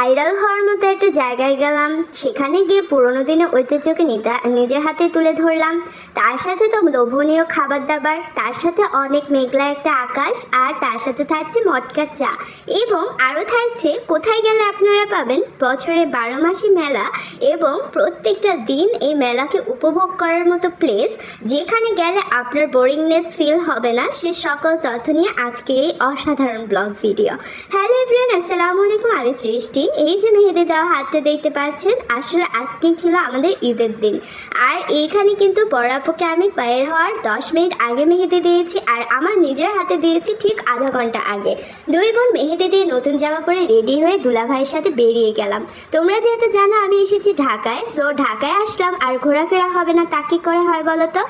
Viral হওয়ার মতো একটা জায়গায় গেলাম। সেখানে গিয়ে পুরোনো দিনের ঐতিহ্যকে নিতা- নিজের হাতে তুলে ধরলাম। তার সাথে তো লোভনীয় খাবার দাবার তার সাথে অনেক মেঘলা একটা আকাশ, আর তার সাথে থাকছে মটকা চা। এবং আরও থাকছে, কোথায় গেলে আপনারা পাবেন বছরের বারো মাসি মেলা এবং প্রত্যেকটা দিন এই মেলাকে উপভোগ করার মতো প্লেস যেখানে গেলে আপনার বোরিংনেস ফিল হবে না। সে সকল তথ্য নিয়ে আজকের এই অসাধারণ ব্লগ ভিডিও হ্যালো এভরিওয়ান আসসালামু আলাইকুম আরে সৃষ্টি। এই যে মেহেদি দেওয়া হাতটা দেখতে পাচ্ছেন, আসলে আজকেই ছিল আমাদের ঈদের দিন। আর এইখানে কিন্তু বড়াপুকে আমি বাইর হওয়ার দশ মিনিট আগে মেহেদি দিয়েছি, আর আমার নিজের হাতে দিয়েছি ঠিক আধা ঘণ্টা আগে। দুই বোন মেহেদি দিয়ে নতুন জামা পরে রেডি হয়ে দুলাভাইয়ের সাথে বেরিয়ে গেলাম। তোমরা যেহেতু জানো আমি এসেছি ঢাকায় সো ঢাকায় আসলাম, আর ঘোরাফেরা হবে না, তা কি করে হয় বলো তো?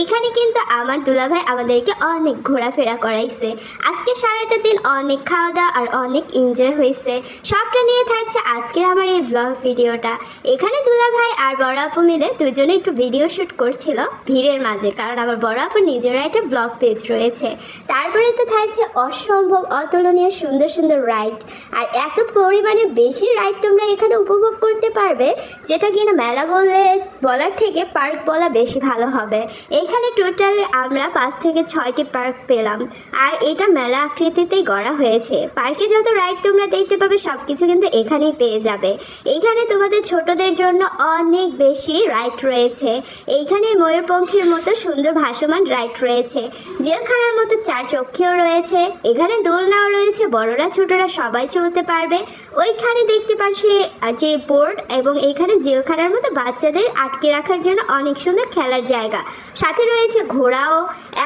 এইখানে কিন্তু আমার দুলাভাই আমাদেরকে অনেক ঘোরাফেরা করাইছে। আজকে সারাটা দিন অনেক খাওয়া দাওয়া আর অনেক এনজয় হয়েছে। সবটা নিয়ে থাকছে আজকের আমার এই ব্লগ ভিডিওটা। এখানে দুলা ভাই আর বড় আপু মিলে দুজনে একটু ভিডিও শ্যুট করছিল ভিড়ের মাঝে, কারণ আমার বড় আপু নিজেরা একটা ব্লগ পেজ রয়েছে। তারপরে তো থাকছে অসম্ভব অতুলনীয় সুন্দর সুন্দর রাইড আর এত পরিমাণে বেশি রাইড তোমরা এখানে উপভোগ করতে পারবে, যেটা কিনা মেলা বলে, বলার থেকে পার্ক বলা বেশি ভালো হবে। এখানে টোটালি আমরা পাঁচ থেকে ছয়টি পার্ক পেলাম, আর এটা মেলা আকৃতিতেই গড়া হয়েছে। পার্কে যত রাইড তোমরা দেখতে পাবে সব কিছু কিন্তু এখানেই পেয়ে যাবে। এখানে তোমাদের ছোটদের জন্য অনেক বেশি রাইড রয়েছে। এইখানে ময়ূরপঙ্খীর মতো সুন্দর ভাসমান রাইড রয়েছে। জেলখানার মতো চার চক্ষেও রয়েছে। এখানে দোলনাও রয়েছে। বড়রা ছোটরা সবাই চলতে পারবে। ওইখানে দেখতে পাচ্ছি যে বোর্ড এবং এখানে জেলখানার মতো বাচ্চাদের আটকে রাখার জন্য অনেক সুন্দর খেলার জায়গা। সাথে রয়েছে ঘোড়াও।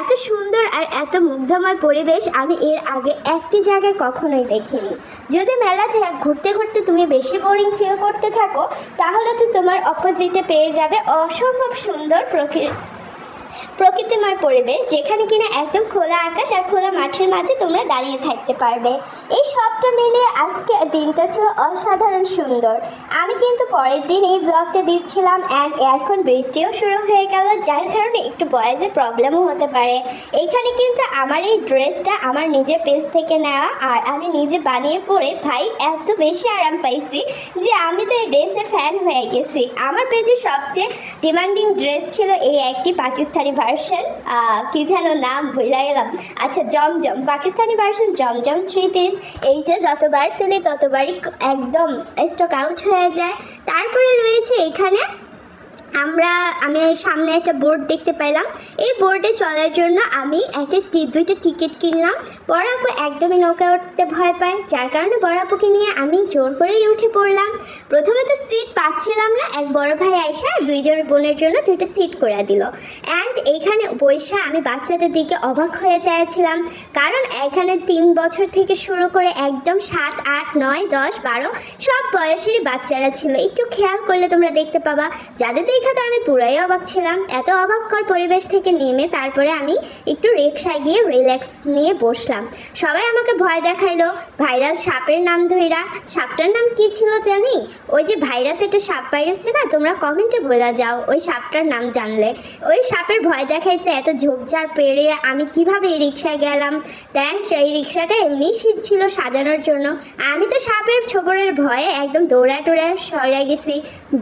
এত সুন্দর আর এত মুগ্ধময় পরিবেশ আমি এর আগে একটি জায়গায় কখনোই দেখিনি। যদি মেলা থেকে ঘুরতে ঘুরতে তুমি বেশি বোরিং ফিল করতে থাকো, তাহলে তো তোমার অপোজিটে পেয়ে যাবে অসম্ভব সুন্দর প্রকৃতি প্রকৃতিময় পরিবেশ যেখানে কিনা একদম খোলা আকাশ আর খোলা মাঠের মাঝে তোমরা দাঁড়িয়ে থাকতে পারবে। এই সবটা মিলিয়ে আজকে দিনটা ছিল অসাধারণ সুন্দর। আমি কিন্তু পরের দিন এই ব্লগটা দিচ্ছিলাম অ্যান্ড এখন বৃষ্টিও শুরু হয়ে গেল, যার কারণে একটু বয়েজের প্রবলেমও হতে পারে। এইখানে কিন্তু আমার এই ড্রেসটা আমার নিজের পেজ থেকে নেওয়া আর আমি নিজে বানিয়ে পরে ভাই এত বেশি আরাম পাইছি যে আমি তো এই ড্রেসের ফ্যান হয়ে গেছি। আমার পেজে সবচেয়ে ডিমান্ডিং ড্রেস ছিল এই একটি পাকিস্তানি ভার্সন কি যেন নাম ভুলে গেলাম। আচ্ছা জমজম পাকিস্তানি ভার্সন জমজম থ্রি পিস এইটা যতবার তুলি, ততবারই একদম স্টক আউট হয়ে যায়। তারপরে রয়েছে এখানে আমরা, আমি সামনে একটা বোর্ড দেখতে পেলাম। এই বোর্ডে চলার জন্য আমি একটা দুইটা টিকিট কিনলাম। বড় আপু একদমই নৌকা উঠতে ভয় পায়, যার কারণে বড় আপুকে নিয়ে আমি জোর করেই উঠে পড়লাম। প্রথমে তো সিট পাচ্ছিলাম না, এক বড় ভাই আইসা দুইজন বোনের জন্য দুইটা সিট করে দিল। অ্যান্ড এইখানে বৈশা আমি বাচ্চাদের দিকে অবাক হয়ে চাইছিলাম, কারণ এখানে তিন বছর থেকে শুরু করে একদম সাত, আট, নয়, দশ, বারো, সব বয়সেরই বাচ্চারা ছিল। একটু খেয়াল করলে তোমরা দেখতে পাবা, যাদের দেখা তো আমি পুরাই অবাক ছিলাম। এত অবাককর পরিবেশ থেকে নেমে তারপরে আমি একটু রিক্সায় গিয়ে রিল্যাক্স নিয়ে বসলাম। সবাই আমাকে ভয় দেখাইলো। ভাইরাস সাপের নাম ধইরা। সাপটার নাম কি ছিল জানি? ওই যে ভাইরাস একটা সাপ পাইরেছে না তোমরা কমেন্টে বলে যাও, ওই সাপটার নাম জানলে। ওই সাপের ভয় দেখাইছে, এত ঝোপঝাড় পেরে আমি কীভাবে এই রিক্সায় গেলাম? দেন সেই রিক্সাটা এমনি শীত ছিল সাজানোর জন্য। আমি তো সাপের ছোবরের ভয়ে একদম দৌড়া টোড়া সরে গেছি।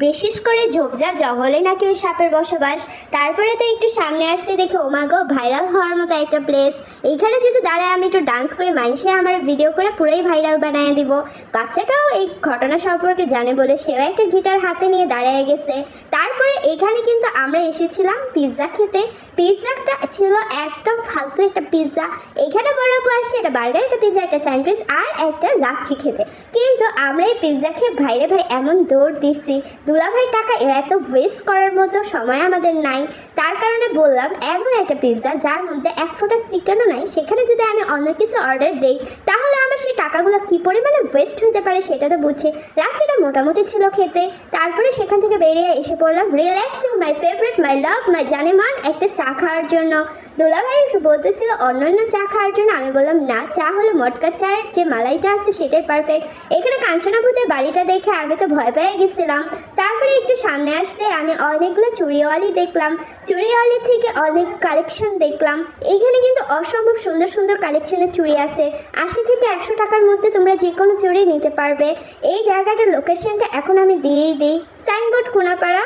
বিশেষ করে ঝোপঝাড় জঙ্গলে নাকি ওই সাপের বসবাস? তারপরে তো একটু সামনে আসতে দেখে ওমাগো ভাইরাল হওয়ার মতো একটা প্লেস এইখানে যদি দাঁড়ায়, আমি একটু ডান্স করে মাইনসে আমার ভিডিও করে পুরোই ভাইরাল বানিয়ে দিব। বাচ্চাটাও এই ঘটনা সম্পর্কে জানে বলে সেও একটা গিটার হাতে নিয়ে দাঁড়িয়ে গেছে। তারপরে এখানে কিন্তু আমরা এসেছিলাম পিৎজা খেতে। পিৎজাটা ছিল একদম ফালতু একটা পিৎজা এখানে বড় আপু আসছে একটা বার্গার একটা পিৎজা একটা স্যান্ডউইচ আর একটা লাচ্ছি খেতে। কিন্তু আমরা এই পিৎজা খেয়ে ভাইরে ভাই এমন দৌড় দিচ্ছি দুলাভাই টাকা এত ওয়েস্ট করার মতো সময় আমাদের নাই। তার কারণে বললাম, এমন একটা পিৎজা যার মধ্যে এক ফোঁটা চিকেনও নাই, সেখানে যদি আমি অন্য কিছু অর্ডার দেই, তাহলে আমার সেই টাকাগুলো কী পরিমাণে ওয়েস্ট হতে পারে সেটা তো বুঝে। রাত্রিটা মোটামুটি ছিল খেতে। তারপরে সেখান থেকে বেরিয়ে এসে পড়লাম রিল্যাক্সিং মাই ফেভারিট মাই লাভ মাই জানে জানেমান একটা চা খাওয়ার জন্য। দোলাভাই বলতেছিল অন্য অন্য চা খাওয়ার জন্য? আমি বললাম, না, চা হলো মটকা চায়ের যে মালাইটা আছে সেটাই পারফেক্ট এখানে কাঞ্চনাভূতের বাড়িটা দেখে আমি তো ভয় পেয়ে গেছিলাম। তারপরে একটু সামনে আসতে আমি আমি অনেকগুলো চুড়িওয়ালি দেখলাম, চুড়িওয়ালি থেকে অনেক কালেকশন দেখলাম। এইখানে কিন্তু অসম্ভব সুন্দর সুন্দর কালেকশনের চুড়ি আছে। আশি থেকে একশো টাকার মধ্যে তোমরা যে কোনো চুড়ি নিতে পারবে। এই জায়গাটার লোকেশনটা এখন আমি দিয়েই দিই। সাইনবোর্ড কোনাপাড়া।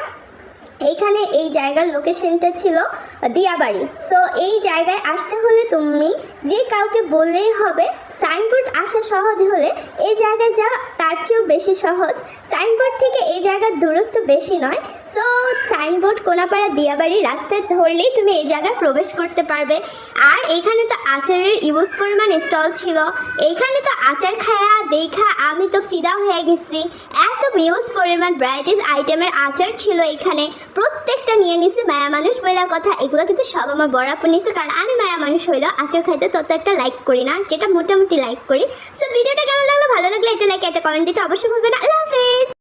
এইখানে এই জায়গার লোকেশনটা ছিল দিয়াবাড়ি। সো এই জায়গায় আসতে হলে তুমি যে কাউকে বললেই হবে সাইনবোর্ড আসা সহজ হলে এই জায়গায় যা তার চেয়েও বেশি সহজ। সাইনবোর্ড থেকে এই জায়গার দূরত্ব বেশি নয়। সো সাইনবোর্ড কোনাপাড়া দিয়াবাড়ি রাস্তায় ধরলেই তুমি এই জায়গায় প্রবেশ করতে পারবে। আর এখানে তো আচারের ইউজ পরিমাণ স্টল ছিল। এইখানে তো আচার খায়া, দেখা, আমি তো ফিদা হয়ে গেছি। এত ইউজ পরিমাণ ভ্যারাইটিস আইটেমের আচার ছিল এখানে। প্রত্যেকটা নিয়ে নিছি মায়া মানুষ বইলা কথা। এগুলো কিন্তু সব আমার বরাবর নিছে। কারণ আমি মায়া মানুষ হইল আচার খাইতে তত একটা লাইক করি না। যেটা মোটামুটি লাইক করি। সো ভিডিওটা কেমন লাগল? ভালো লাগলে একটা লাইক একটা কমেন্ট দিতে অবশ্যই ভুলবে না। আল্লাহ হাফেজ!